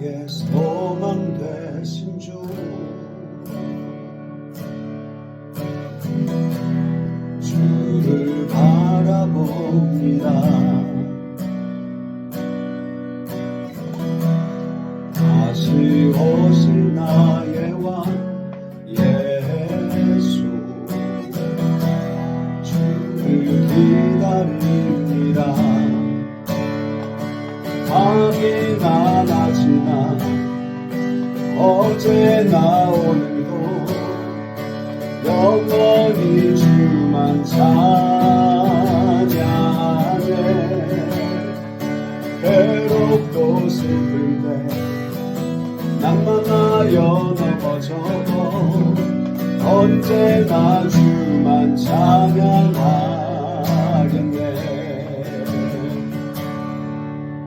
나의 소망 되신 주. 주를 바라봅니다. 다시 오실 나의 왕 예수. 주를 기다립니다. 밤이 많아지나 어제나 오늘도 영원히 주만 찬양해. 괴롭고 슬플 때 낭만하여 넘어져도 언제나 주만 찬양하